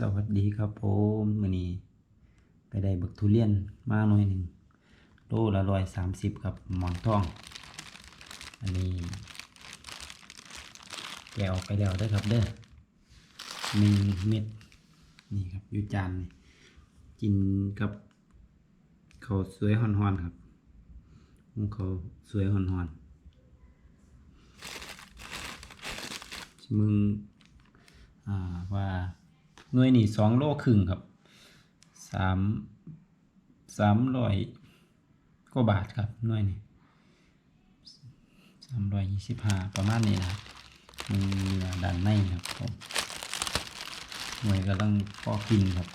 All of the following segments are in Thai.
สวัสดีครับผมมือนี้ไปได้บักทุเรียนมาหน่อยหนึ่งโลละร้อยสามสิบครับหมอนทอง อันนี้แกะออกไปแล้วเด้ครับเด้อหนึ่งเม็ดนี่ครับอยู่จานนี่กินกับเขาสวยฮ้อนๆครับหุงข้าสวยฮ้อนๆมึงอ่าว่า หน่วยนี่สองโลครึ่งครับสามสามร้อยกว่าบาทครับหน่วยนี่สามร้อยยี่สิบห้าประมาณนี้นะครับมีเนื้อด้านในครับผมหน่วยกำลังพอกินครับ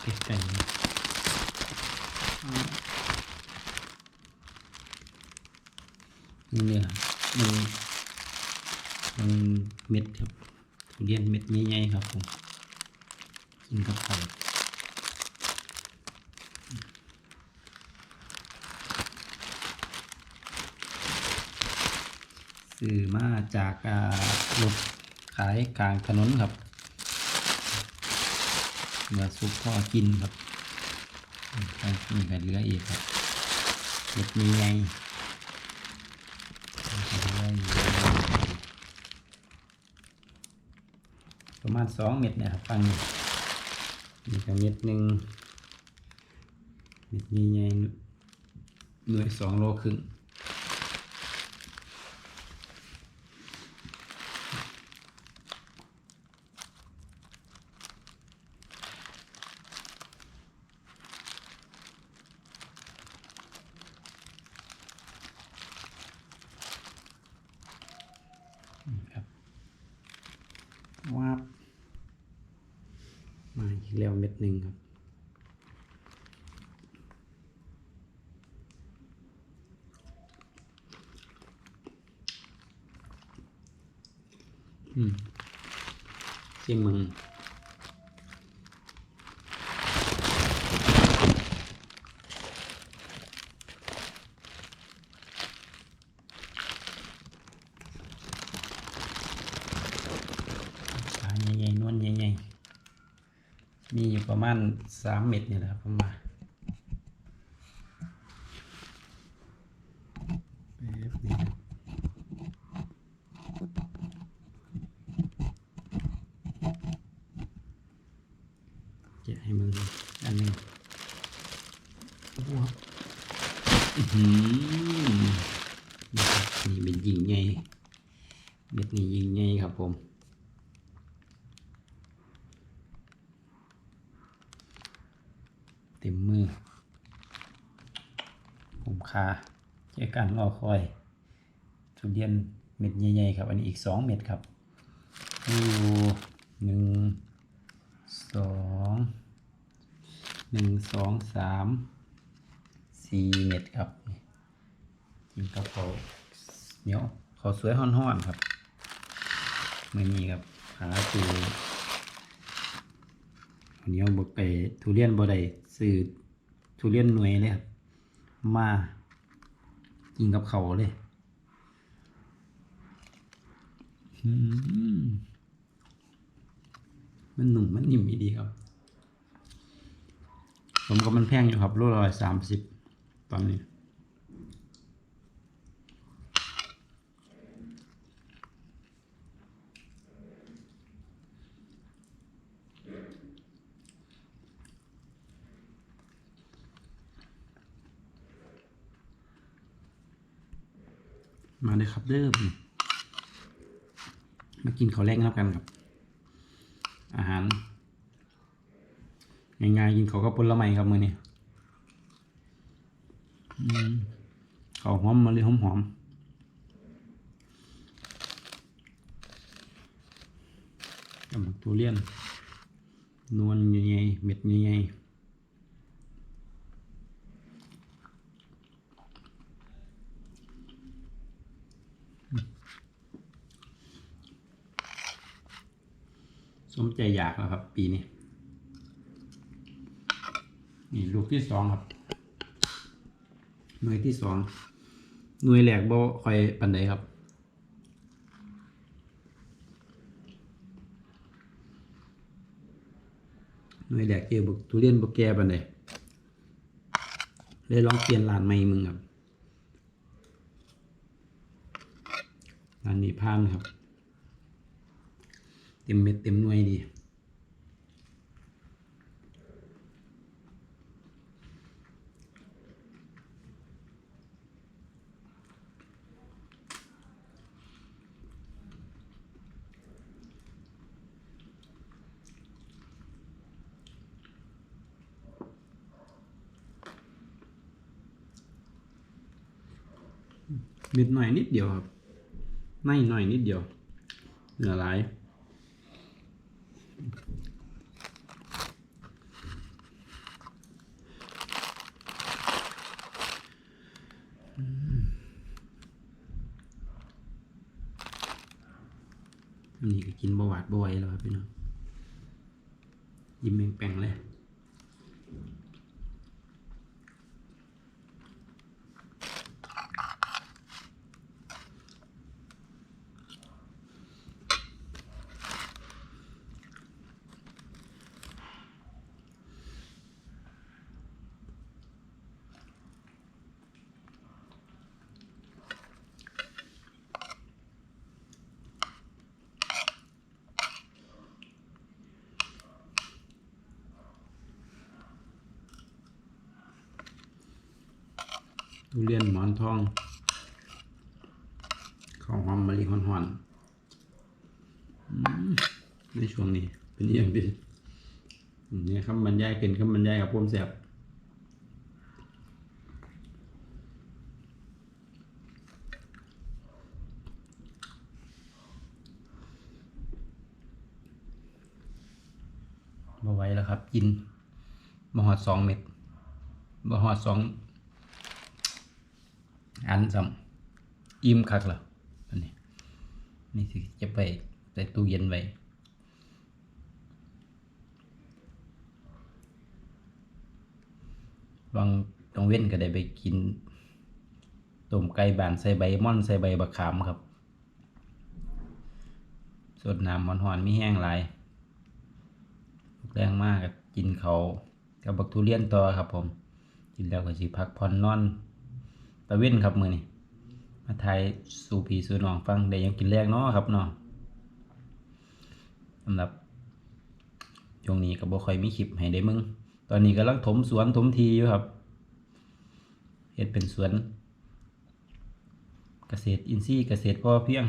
เก็บไก่นี่อ่า นี่เนี่ยมันมันเม็ดครับทุเรียนเม็ดใหญ่ๆครับผมกินกับไข่ซื้อมาจากอ่ารถขายกลางถนนครับเมื่อซุปพ่อกินครับนี้ก็เหลืออีกครับเม็ดใหญ่ๆ ประมาณสองเม็ดเนี่ยครับฟังนี่นี่ก็เม็ดหนึ่งเม็ดใหญ่หน่วยสองโลครึ่ง วาบมาอีกแล้วเม็ดหนึ่งครับอืมสีมึงขาใหญ่ๆนวลใหญ่ๆ มาณสามเม็ดนี่แหละครับผมมาเก็บให้มึงอันนึงโอ้โหอื้อหือนี่เป็นยิงใหญ่เม็ดนี้ยิงใหญ่ครับผม เต็มมือผมคาเจ้าการรอคอยทุเรียนเม็ดใหญ่ๆครับ อันนี้อีกสองเม็ดครับมีอยู่หนึ่งสองหนึ่งสองสามสี่เม็ดครับกินกับเขาเหนียวเขาสวยห่อนๆครับไมือนี้ครับหาตูเหนียวบกไปทุเรียนบ่ได้ สื่อทุเรียนหน่วยเลยครับ มากินกับเขาเลยมันหนุ่มมันนิ่มดีครับ ผมก็มันแพงอยู่ครับรูละร้อยสามสิบตอนนี้ มาเลยครับเด้อมากินข้าวแรกแล้วกันครับ อาหารง่ายๆกินข้าวกับผละไม้ครับมือนี้อืมข้าวหอมมะลิหอมๆกับทุเรียน นวลใหญ่ๆเม็ดใหญ่ๆ สมใจอยากแล้วครับ ปีนี้ นี่ลูกที่สองครับ หน่วยที่สอง หน่วยแรกบ่คอยปานใดครับ หน่วยแรกเจอบุกทุเรียนบ่แก่ปานใดเลยลองเปลี่ยนร้านใหม่มึงครับร้านนี้พานครับ เต็มเม็ดเต็มหน่วยดีเม็ดหน่อยนิดเดียวครับในหน่อยนิดเดียว เหลือหลาย อันนี้ก็กินบาหวาดบ่อยแล้วครับพี่น้องยิ้มแป้งๆเลย ทุเรียนหมอนทองข้าวหอมมะลิหอนๆอืมในช่วงนี้เป็นอย่างดีนี่คำบรรยายเป็นคำบรรยายกับผมแสบมาไหว้แล้วครับ กินมาหอดสองเม็ดมาหอดสอง อันซ้ำอิ่มคักแล้วอันนี้นี่สิจะไปใส่ตู้เย็นไว้บางตองเว้นก็ได้ไปกินต้มไก่บานใส่ใบม่อนใส่ใบบักขามครับสดน้ำมันหอนๆมีแห้งหลายแรงมากกินเขากับบักทุเรียนต่อครับผม กินแล้วก็สิพักผ่อนนอน ตะเว้นครับมือนี่มาไทยสู่ผีสู่น้องฟังได้ยังกินแรกเนาะครับเนาะสำหรับช่วงนี้ก็บ่ค่อยมีคลิปให้ได้มึง ตอนนี้กำลังถมสวนถมทีอยู่ครับเฮ็ดเป็นสวน เกษตรอินทรีย์เกษตรพอเพียง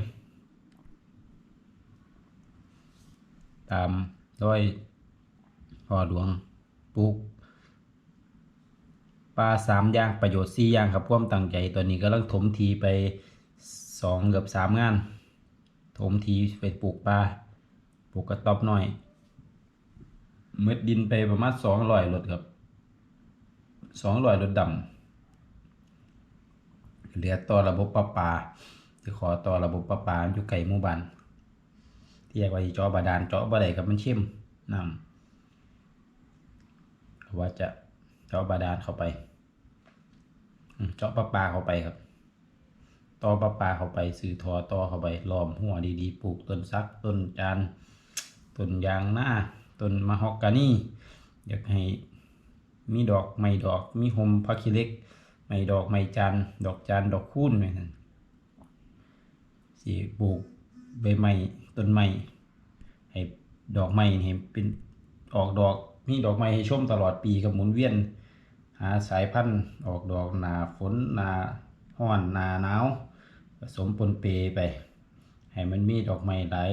ตามร้อยพอหลวงปลูก ปลาสามอย่างประโยชน์สี่อย่างครับความตั้งใจตอนนี้กำลังถมทีไปสองเกือบสามงาน ถมทีไปปลูกปลาปลูกกระต๊อบหน่อยเม็ดดินไปประมาณสองร้อยรถครับสองร้อยรถดำเหลือต่อระบบประปาจะขอต่อระบบประปาอยู่ไกลหมู่บ้านที่แยกว่าสิเจาะบาดาลเจาะบ่ได้ครับมันเข้มน้ำว่าจะ เจาะบาดาลเข้าไปเจาะประปลาเข้าไปครับต่อประปลาเข้าไปสื่อทอต่อเข้าไปล้อมหัวดีๆปลูกต้นซักต้นจานต้นยางหน้าต้นมะฮอกกานีอยากให้มีดอกไม้ดอกมีหมพักคิเล็กไม้ดอกไม้จันดอกจันดอกคูนไว้นั่นสิปลูกใบไม้ต้นไม้ให้ดอกไม้ให้เป็นออกดอก มีดอกไม้ให้ชมตลอดปีกับหมุนเวียน หาสายพันธุ์ออกดอกหนาฝนหนาห้อนหนาหนาวผสมปนเปไป ให้มันมีดอกไม้หลาย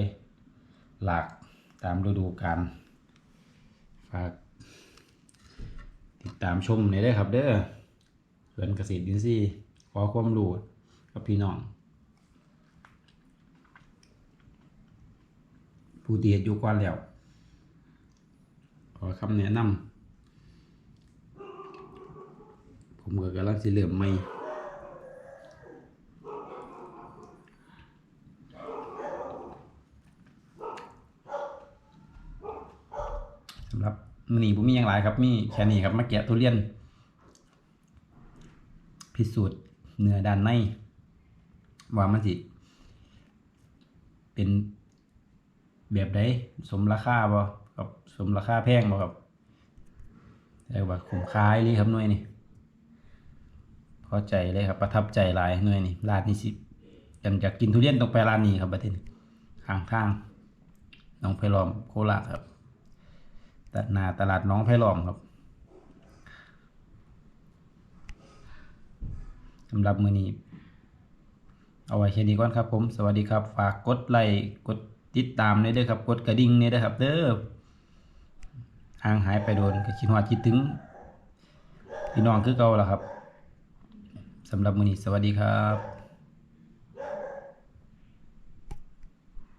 หลากตามฤดูกาลฝากติดตามชมในอยเด้ครับเด้อสวนเกษตรอินทรีขอความรู้กับพี่น้อง ผู้ที่เฮ็ดอยู่ก่อนแล้ว อคำแนะนำผมก็กำลังสิเริ่มใหม่สำหรับมื้อนี้ผมมีอย่างหลายครับ มีแค่นี้ครับมาแกะทุเรียน พิสูจน์เนื้อด้านในว่ามันสิเป็นแบบใดสมราคาบ่ กับสมราคาแพงบ่ครับแต่ว่าคุ้มค่าเลยครับหน่วยนี่พอใจเลยครับประทับใจหลายหน่วยนี่ร้านนี้สิยังอยากกินทุเรียนต้องไปร้านนี้ครับประเทศข้างทางน้องไผ่ล้อมโคราชครับตัดหน้าตลาดน้องไผ่ล้อมครับสำหรับมือนี้ เอาไว้แค่นี้ก่อนครับผม สวัสดีครับ ฝากกดไลค์กดติดตามด้วยเด้อครับ กดกระดิ่งเนี่ยเด้อครับ เด้อ ห่างหายไปโดนก็คิดฮอดคิดถึงพี่น้องคือเก่าแล้วครับสำหรับมือนี้สวัสดีครับ